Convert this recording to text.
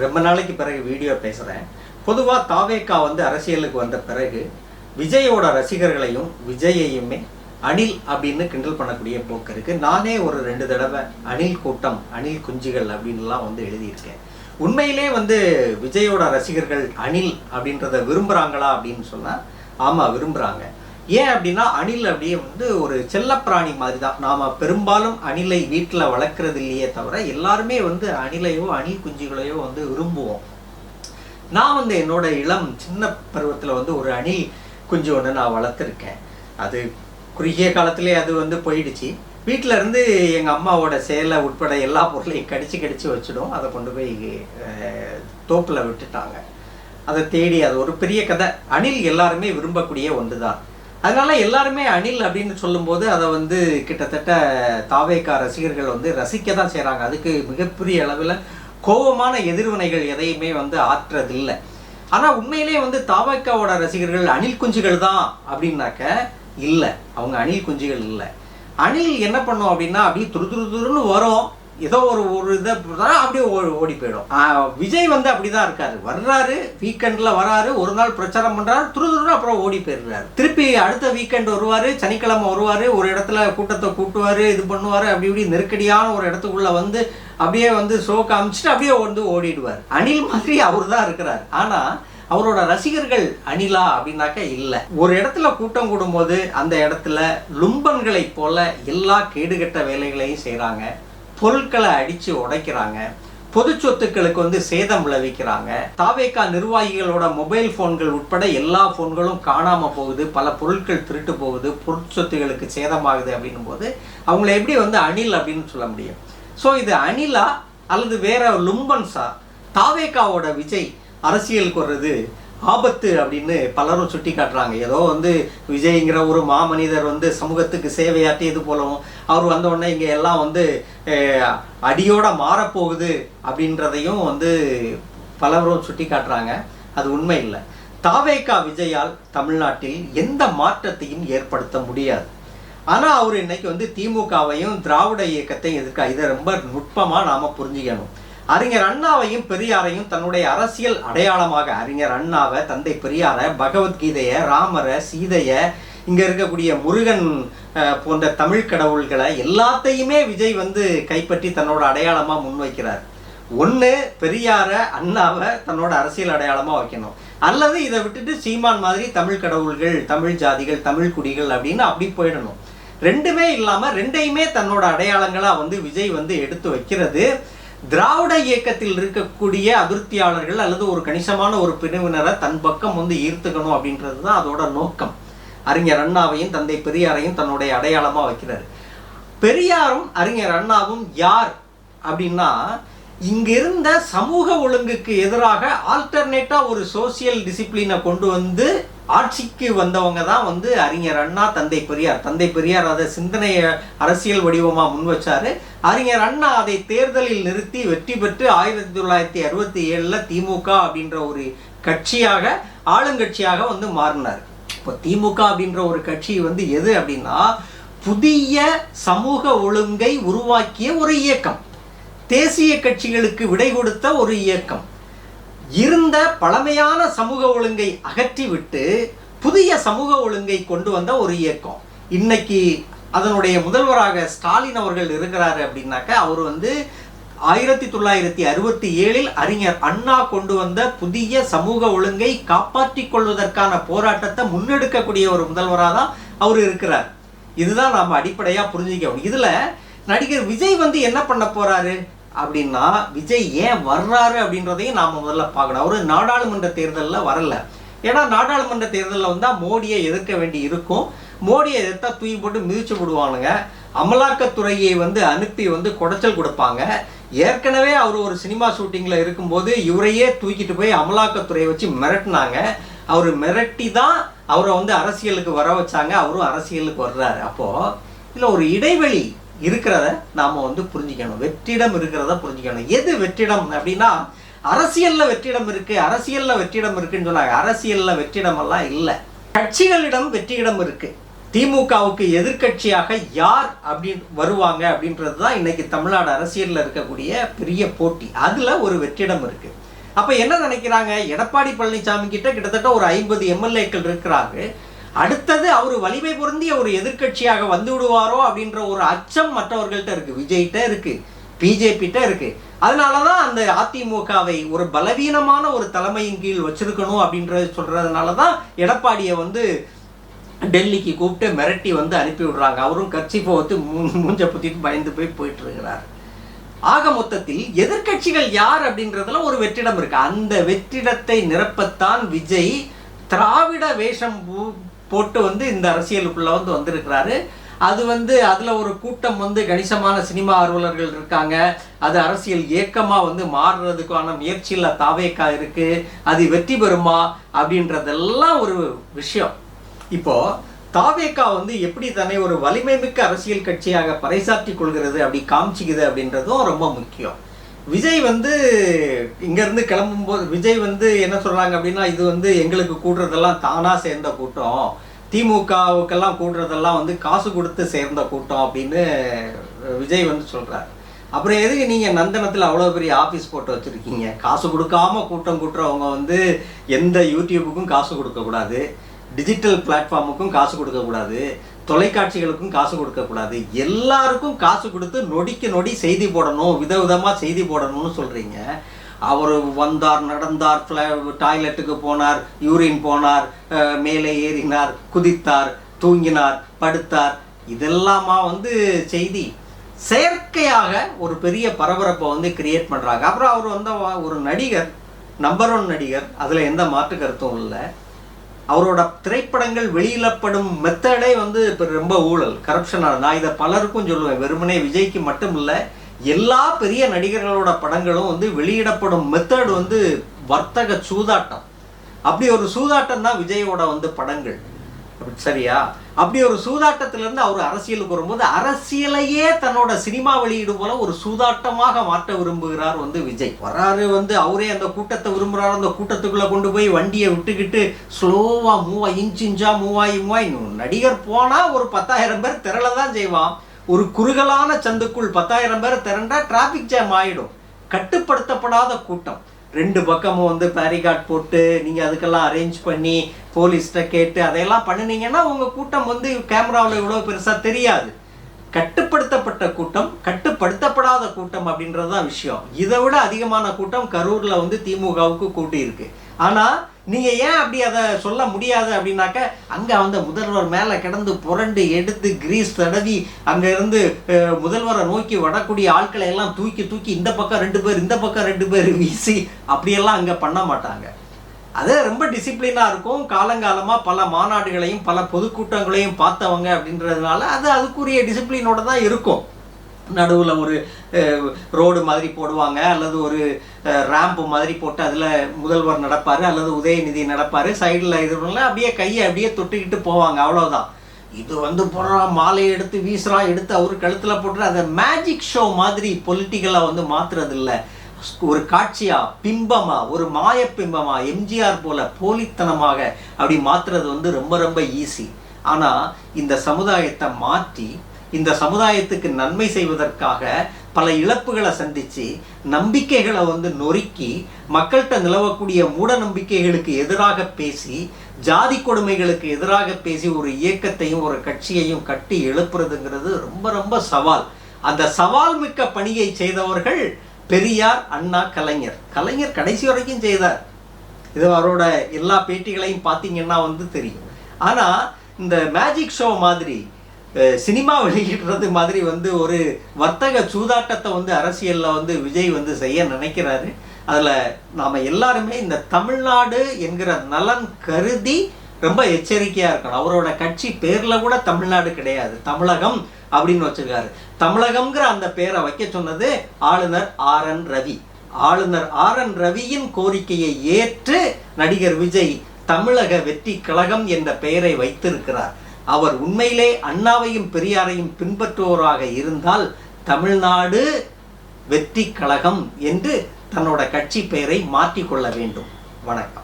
ரொம்ப நாளைக்கு பிறகு வீடியோ பேசுகிறேன் பொதுவாக தாவேக்கா வந்து அரசியலுக்கு வந்த பிறகு விஜயோட ரசிகர்களையும் விஜயையுமே அணில் அப்படின்னு கிண்டல் பண்ணக்கூடிய போக்கு இருக்குது நானே ஒரு ரெண்டு தடவை அணில் கூட்டம் அணில் குஞ்சுகள் அப்படின்லாம் வந்து எழுதியிருக்கேன். உண்மையிலே வந்து விஜயோட ரசிகர்கள் அணில் அப்படின்றத விரும்புகிறாங்களா அப்படின்னு சொன்னால் ஆமாம் விரும்புகிறாங்க ஏன் அப்படின்னா அணில் அப்படியே வந்து ஒரு செல்லப்பிராணி மாதிரி தான் நாம் பெரும்பாலும் அணிலை வீட்டில் வளர்க்குறது இல்லையே தவிர எல்லாருமே வந்து அணிலையோ அணில் குஞ்சுகளையோ வந்து விரும்புவோம். நான் வந்து என்னோட இளம் சின்ன பருவத்தில் வந்து ஒரு அணில் குஞ்சு ஒன்று நான் வளர்த்துருக்கேன். அது குறுகிய காலத்திலே அது வந்து போயிடுச்சு. வீட்டில் இருந்து எங்கள் அம்மாவோட சேலை உட்பட எல்லா பொருளையும் கடிச்சு கடிச்சு வச்சிடும். அதை கொண்டு போய் தோப்பில் விட்டுட்டாங்க. அதை தேடி அது ஒரு பெரிய கதை. அணில் எல்லாருமே விரும்பக்கூடிய ஒன்று தான் அதனால எல்லாருமே அணில் அப்படின்னு சொல்லும்போது அதை வந்து கிட்டத்தட்ட தாவேக்கா ரசிகர்கள் வந்து ரசிக்க தான் செய்கிறாங்க அதுக்கு மிகப்பெரிய அளவில் கோபமான எதிர்வினைகள் எதையுமே வந்து ஆற்றுறதில்லை ஆனால் உண்மையிலே வந்து தாவேக்காவோட ரசிகர்கள் அணில் குஞ்சுகள் தான் அப்படின்னாக்க இல்லை. அவங்க அணில் குஞ்சுகள் இல்லை. அணில் என்ன பண்ணும் அப்படின்னா அப்படியே துரு துரு துருன்னு வரும். ஏதோ ஒரு ஒரு இதை அப்படியே ஓ- ஓடி போயிடும். விஜய் வந்து அப்படிதான் இருக்காரு. வர்றாரு வீக்கெண்டில் வராரு ஒரு நாள் பிரச்சாரம் பண்ணுறாரு துரு துருன்னு அப்புறம் ஓடி போயிடுறாரு. திருப்பி அடுத்த வீக்கெண்ட் வருவார் சனிக்கிழமை வருவார் ஒரு இடத்துல கூட்டத்தை கூட்டுவாரு இது பண்ணுவார் அப்படி இப்படி நெருக்கடியான ஒரு இடத்துக்குள்ளே வந்து அப்படியே வந்து ஷோ காமிச்சிட்டு அப்படியே வந்து ஓடிடுவார். அணில் மாதிரி அவர் தான் இருக்கிறார். ஆனால் அவரோட ரசிகர்கள் அணிலா அப்படின்னாக்க இல்லை. ஒரு இடத்துல கூட்டம் கூடும்போது அந்த இடத்துல லும்பன்களைப் போல எல்லா கேடுகட்ட வேலைகளையும் செய்கிறாங்க பொருட்களை அடித்து உடைக்கிறாங்க. பொது சொத்துக்களுக்கு வந்து சேதம் விளைவிக்கிறாங்க. தாவேக்கா நிர்வாகிகளோட மொபைல் ஃபோன்கள் உட்பட எல்லா ஃபோன்களும் காணாமல் போகுது. பல பொருட்கள் திருட்டு போகுது. பொருட்சொத்துகளுக்கு சேதமாகுது அப்படின்னும் போது அவங்கள எப்படி வந்து அணில் அப்படின்னு சொல்ல முடியும். ஸோ இது அணிலா அல்லது வேற லும்பன்ஸா? தாவேக்காவோட விஜய் அரசியலுக்கு வர்றது ஆபத்து அப்படின்னு பலரும் சுட்டி காட்டுறாங்க. ஏதோ வந்து விஜய்ங்கிற ஒரு மாமனிதர் வந்து சமூகத்துக்கு சேவையாற்றியது போலவும் அவர் வந்த உடனே இங்கே எல்லாம் வந்து அடியோட மாறப்போகுது அப்படின்றதையும் வந்து பலரும் சுட்டி காட்டுறாங்க. அது உண்மை இல்லை. தாவேக்கா விஜயால் தமிழ்நாட்டில் எந்த மாற்றத்தையும் ஏற்படுத்த முடியாது. ஆனால் அவர் இன்னைக்கு வந்து திமுகவையும் திராவிட இயக்கத்தையும் எதிர்க்க. இதை ரொம்ப நுட்பமாக நாம் புரிஞ்சுக்கணும். அறிஞர் அண்ணாவையும் பெரியாரையும் தன்னுடைய அரசியல் அடையாளமாக அறிஞர் அண்ணாவை தந்தை பெரியாரை பகவத்கீதையை ராமரை சீதையை இங்கே இருக்கக்கூடிய முருகன் போன்ற தமிழ் கடவுள்களை எல்லாத்தையுமே விஜய் வந்து கைப்பற்றி தன்னோட அடையாளமாக முன்வைக்கிறார். ஒன்று பெரியார அண்ணாவை தன்னோட அரசியல் அடையாளமாக வைக்கணும். அல்லது இதை விட்டுட்டு சீமான் மாதிரி தமிழ் கடவுள்கள் தமிழ் ஜாதிகள் தமிழ் குடிகள் அப்படின்னு அப்படி போயிடணும். ரெண்டுமே இல்லாமல் ரெண்டையுமே தன்னோட அடையாளங்களாக வந்து விஜய் வந்து எடுத்து வைக்கிறது. திராவிட இயக்கத்தில் இருக்கக்கூடிய அதிருப்தியாளர்கள் அல்லது ஒரு கணிசமான ஒரு பிரிவினரை தன் பக்கம் வந்து ஈர்த்துக்கணும் அப்படின்றது தான் அதோட நோக்கம். அறிஞர் அண்ணாவையும் தந்தை பெரியாரையும் தன்னுடைய அடையாளமாக வைக்கிறார். பெரியாரும் அறிஞர் அண்ணாவும் யார் அப்படின்னா இங்கிருந்த சமூக ஒழுங்குக்கு எதிராக ஆல்டர்னேட்டாக ஒரு சோசியல் டிசிப்ளினை கொண்டு வந்து ஆட்சிக்கு வந்தவங்க தான் வந்து அறிஞர் அண்ணா தந்தை பெரியார். தந்தை பெரியார் அதை சிந்தனைய அரசியல் வடிவமாக முன்வச்சாரு அறிஞர் அண்ணா அதை தேர்தலில் நிறுத்தி வெற்றி பெற்று ஆயிரத்தி தொள்ளாயிரத்தி அறுபத்தி ஏழில் திமுக அப்படின்ற ஒரு கட்சியாக ஆளுங்கட்சியாக வந்து மாறினார். இப்போ திமுக அப்படின்ற ஒரு கட்சி வந்து எது அப்படின்னா புதிய சமூக ஒழுங்கை உருவாக்கிய ஒரு இயக்கம். தேசிய கட்சிகளுக்கு விடை கொடுத்த ஒரு இயக்கம். இருந்த பழமையான சமூக ஒழுங்கை அகற்றிவிட்டு புதிய சமூக ஒழுங்கை கொண்டு வந்த ஒரு இயக்கம். இன்னைக்கு அதனுடைய முதல்வராக ஸ்டாலின் அவர்கள் இருக்கிறாரு அப்படின்னாக்க அவர் வந்து ஆயிரத்தி தொள்ளாயிரத்தி அறுபத்தி ஏழில் அறிஞர் அண்ணா கொண்டு வந்த புதிய சமூக ஒழுங்கை காப்பாற்றிக் கொள்வதற்கான போராட்டத்தை முன்னெடுக்கக்கூடிய ஒரு முதல்வராக தான் அவர் இருக்கிறார். இதுதான் நாம் அடிப்படையாக புரிஞ்சுக்கணும் இதில் நடிகர் விஜய் வந்து என்ன பண்ண போறாரு? அப்படின்னா விஜய் ஏன் வர்றாரு அப்படின்றதையும் நாம் முதல்ல பார்க்கணும். அவர் நாடாளுமன்ற தேர்தலில் வரல. ஏன்னா நாடாளுமன்ற தேர்தலில் வந்தால் மோடியை எதிர்க்க வேண்டி இருக்கும். மோடியை எதிர்த்தா தூக்கி போட்டு மிதிச்சு விடுவானுங்க. அமலாக்கத்துறையை வந்து அனுப்பி வந்து குடைச்சல் கொடுப்பாங்க. ஏற்கனவே அவர் ஒரு சினிமா ஷூட்டிங்கில் இருக்கும்போது இவரையே தூக்கிட்டு போய் அமலாக்கத்துறையை வச்சு மிரட்டினாங்க. அவர் மிரட்டி தான் அவரை வந்து அரசியலுக்கு வர வச்சாங்க. அவரும் அரசியலுக்கு வர்றாரு. அப்போது இதில் ஒரு இடைவெளி இருக்கிறத நாம் வந்து புரிஞ்சுக்கணும். வெற்றிடம் இருக்கிறத புரிஞ்சுக்கணும். எது வெற்றிடம் அப்படின்னா அரசியலில் வெற்றிடம் இருக்குது அரசியலில் வெற்றிடம் இருக்குன்னு சொன்னாங்க. அரசியலில் வெற்றிடமெல்லாம் இல்லை. கட்சிகளிடம் வெற்றியிடம் இருக்குது திமுகவுக்கு எதிர்க்கட்சியாக யார் அப்படின்னு வருவாங்க அப்படின்றது தான் இன்னைக்கு தமிழ்நாடு அரசியலில் இருக்கக்கூடிய பெரிய போட்டி. அதில் ஒரு வெற்றிடம் இருக்குது அப்போ என்ன நினைக்கிறாங்க? எடப்பாடி பழனிசாமி கிட்ட கிட்டத்தட்ட ஒரு ஐம்பது எம்எல்ஏக்கள் இருக்கிறாங்க. அடுத்தது அவர் வலிமை பொருந்திய ஒரு எதிர்க்கட்சியாக வந்து விடுவாரோ அப்படின்ற ஒரு அச்சம் மற்றவர்கள்ட்ட இருக்கு. விஜய்கிட்ட இருக்கு. பிஜேபிட்ட இருக்கு. அதனாலதான் அந்த அதிமுகவை ஒரு பலவீனமான ஒரு தலைமையின் கீழ் வச்சிருக்கணும் அப்படின்றது சொல்கிறதுனால தான் எடப்பாடியை வந்து டெல்லிக்கு கூப்பிட்டு மிரட்டி வந்து அனுப்பி விடுறாங்க. அவரும் கட்சி வந்து மூ- மூஞ்ச புத்திட்டு பயந்து போய் போயிட்டு இருக்கிறார். ஆக மொத்தத்தில் எதிர்க்கட்சிகள் யார் அப்படின்றதுல ஒரு வெற்றிடம் இருக்கு. அந்த வெற்றிடத்தை நிரப்பத்தான் விஜய் திராவிட வேஷம் பூ- போட்டு வந்து இந்த அரசியலுக்குள்ள வந்து வந்திருக்கிறாரு. அது வந்து அதில் ஒரு கூட்டம் வந்து கணிசமான சினிமா ஆர்வலர்கள் இருக்காங்க. அது அரசியல் இயக்கமாக வந்து மாறுறதுக்கான முயற்சியில் தாவேக்கா இருக்குது அது வெற்றி பெறுமா அப்படின்றதெல்லாம் ஒரு விஷயம். இப்போது தாவேக்கா வந்து எப்படி தன்னை ஒரு வலிமை மிக்க அரசியல் கட்சியாக பறைசாற்றி கொள்கிறது அப்படி காமிச்சிக்குது அப்படின்றதும் ரொம்ப முக்கியம். விஜய் வந்து இங்கேருந்து கிளம்பும்போது விஜய் வந்து என்ன சொல்கிறாங்க அப்படின்னா இது வந்து எங்களுக்கு கூடுறதெல்லாம் தானாக சேர்ந்த கூட்டம். திமுகவுக்கெல்லாம் கூடுறதெல்லாம் வந்து காசு கொடுத்து சேர்ந்த கூட்டம் அப்படின்னு விஜய் வந்து சொல்கிறார் அப்புறம் எதுக்கு நீங்கள் நந்தனத்தில் அவ்வளோ பெரிய ஆஃபீஸ் போட்டு வச்சுருக்கீங்க? காசு கொடுக்காம கூட்டம் கூட்டுறவங்க வந்து எந்த யூடியூபுக்கும் காசு கொடுக்கக்கூடாது. டிஜிட்டல் பிளாட்ஃபார்முக்கும் காசு கொடுக்கக்கூடாது. தொலைக்காட்சிகளுக்கும் காசு கொடுக்கக்கூடாது எல்லாருக்கும் காசு கொடுத்து நொடிக்கு நொடி செய்தி போடணும் விதவிதமாக செய்தி போடணும்னு சொல்கிறீங்க அவர் வந்தார் நடந்தார் டாய்லெட்டுக்கு போனார் யூரின் போனார் மேலே ஏறினார் குதித்தார் தூங்கினார் படுத்தார். இதெல்லாமா வந்து செய்தி செயற்கையாக ஒரு பெரிய பரபரப்பை வந்து கிரியேட் பண்ணுறாங்க அப்புறம் அவர் வந்து ஒரு நடிகர் நம்பர் ஒன் நடிகர் அதில் எந்த மாற்று கருத்தும் இல்லை. அவரோட திரைப்படங்கள் வெளியிடப்படும் மெத்தடே வந்து இப்போ ரொம்ப ஊழல் கரப்ஷனாக நான் இதை பலருக்கும் சொல்லுவேன். வெறுமனே விஜய்க்கு மட்டும் இல்லை எல்லா பெரிய நடிகர்களோட படங்களும் வந்து வெளியிடப்படும் மெத்தட் வந்து வர்த்தக சூதாட்டம். அப்படி ஒரு சூதாட்டம் தான் விஜயோட வந்து படங்கள். சரியா? அப்படி ஒரு சூதாட்டத்திலிருந்து அவர் அரசியலுக்கு வரும்போது அரசியலையே தன்னோட சினிமா வெளியீடு போல ஒரு சூதாட்டமாக மாற்ற விரும்புகிறார் வந்து விஜய். வராரு வந்து அவரே அந்த கூட்டத்தை விரும்புகிறார் அந்த கூட்டத்துக்குள்ளே கொண்டு போய் வண்டியை விட்டுக்கிட்டு ஸ்லோவாக மூவா இன்ச் இன்ச்சா மூவாயி மூவாய் நடிகர் போனால் ஒரு பத்தாயிரம் பேர் திரள தான் செய்வான். ஒரு குறுகலான சந்துக்குள் பத்தாயிரம் பேர் திரண்டா டிராஃபிக் ஜாம் ஆகிடும் கட்டுப்படுத்தப்படாத கூட்டம். ரெண்டு பக்கமும் வந்து பேரிகார்ட் போட்டு நீங்கள் அதுக்கெல்லாம் அரேஞ்ச் பண்ணி போலீஸ்கிட்ட கேட்டு அதையெல்லாம் பண்ணினீங்கன்னா உங்கள் கூட்டம் வந்து கேமராவில் இவ்வளோ பெருசாக தெரியாது. கட்டுப்படுத்தப்பட்ட கூட்டம் கட்டுப்படுத்தப்படாத கூட்டம் அப்படின்றது தான் விஷயம். இதை விட அதிகமான கூட்டம் கரூரில் வந்து திமுகவுக்கு கூட்டியிருக்கு. ஆனால் நீங்கள் ஏன் அப்படி அதை சொல்ல முடியாது அப்படின்னாக்க அங்கே அந்த முதல்வர் மேலே கிடந்து புரண்டு எடுத்து கிரீஸ் தடவி அங்கேருந்து முதல்வரை நோக்கி வடக்கூடிய ஆட்களை எல்லாம் தூக்கி தூக்கி இந்த பக்கம் ரெண்டு பேர் இந்த பக்கம் ரெண்டு பேர் வீசி அப்படியெல்லாம் அங்கே பண்ண மாட்டாங்க. அது ரொம்ப டிசிப்ளினாக இருக்கும். காலங்காலமாக பல மாநாடுகளையும் பல பொதுக்கூட்டங்களையும் பார்த்தவங்க அப்படின்றதுனால அது அதுக்குரிய டிசிப்ளினோட தான் இருக்கும். நடுவில் ஒரு ரோடு மாதிரி போடுவாங்க அல்லது ஒரு ரேம்ப் மாதிரி போட்டு அதில் முதல்வர் நடப்பார் அல்லது உதயநிதி நடப்பார் சைடில் இது பண்ணல அப்படியே கையை அப்படியே தொட்டுக்கிட்டு போவாங்க அவ்வளோதான் இது வந்து போடுறான் மாலையை எடுத்து வீசுகிறான் எடுத்து அவர் கழுத்தில் போட்டு அதை மேஜிக் ஷோ மாதிரி பொலிட்டிக்கலாக வந்து மாத்துறது ஒரு காட்சியாக பிம்பமாக ஒரு மாய பிம்பமாக எம்ஜிஆர் போல போலித்தனமாக அப்படி மாற்றுறது வந்து ரொம்ப ரொம்ப ஈஸி ஆனால் இந்த சமுதாயத்தை மாற்றி இந்த சமுதாயத்துக்கு நன்மை செய்வதற்காக பல இழப்புகளை சந்திச்சு நம்பிக்கைகளை வந்து நொறுக்கி மக்கள்கிட்ட நிலவக்கூடிய மூட நம்பிக்கைகளுக்கு எதிராக பேசி ஜாதி கொடுமைகளுக்கு எதிராக பேசி ஒரு இயக்கத்தையும் ஒரு கட்சியையும் கட்டி எழுப்புறதுங்கிறது ரொம்ப ரொம்ப சவால். அந்த சவால் மிக்க பணியை செய்தவர்கள் பெரியார் அண்ணா கலைஞர். கலைஞர் கடைசி வரைக்கும் செய்தார். இது அவரோட எல்லா பேட்டிகளையும் பார்த்தீங்கன்னா வந்து தெரியும். ஆனால் இந்த மேஜிக் ஷோ மாதிரி சினிமா வெளியிடுறது மாதிரி வந்து ஒரு வர்த்தக சூதாட்டத்தை வந்து அரசியலில் வந்து விஜய் வந்து செய்ய நினைக்கிறாரு. அதில் நாம் எல்லாருமே இந்த தமிழ்நாடு என்கிற நலன் கருதி ரொம்ப எச்சரிக்கையாக இருக்கணும். அவரோட கட்சி பேரில் கூட தமிழ்நாடு கிடையாது. தமிழகம் அப்படின்னு வச்சிருக்காரு. தமிழகம்ங்கிற அந்த பேரை வைக்க சொன்னது ஆளுநர் ஆர் என் ரவி. ஆளுநர் ஆர் என் ரவியின் கோரிக்கையை ஏற்று நடிகர் விஜய் தமிழக வெற்றி கழகம் என்ற பெயரை வைத்திருக்கிறார். அவர் உண்மையிலே அண்ணாவையும் பெரியாரையும் பின்பற்றுவோராக இருந்தால் தமிழ்நாடு வெற்றி கழகம் என்று தன்னோட கட்சி பெயரை மாற்றிக்கொள்ள வேண்டும். வணக்கம்.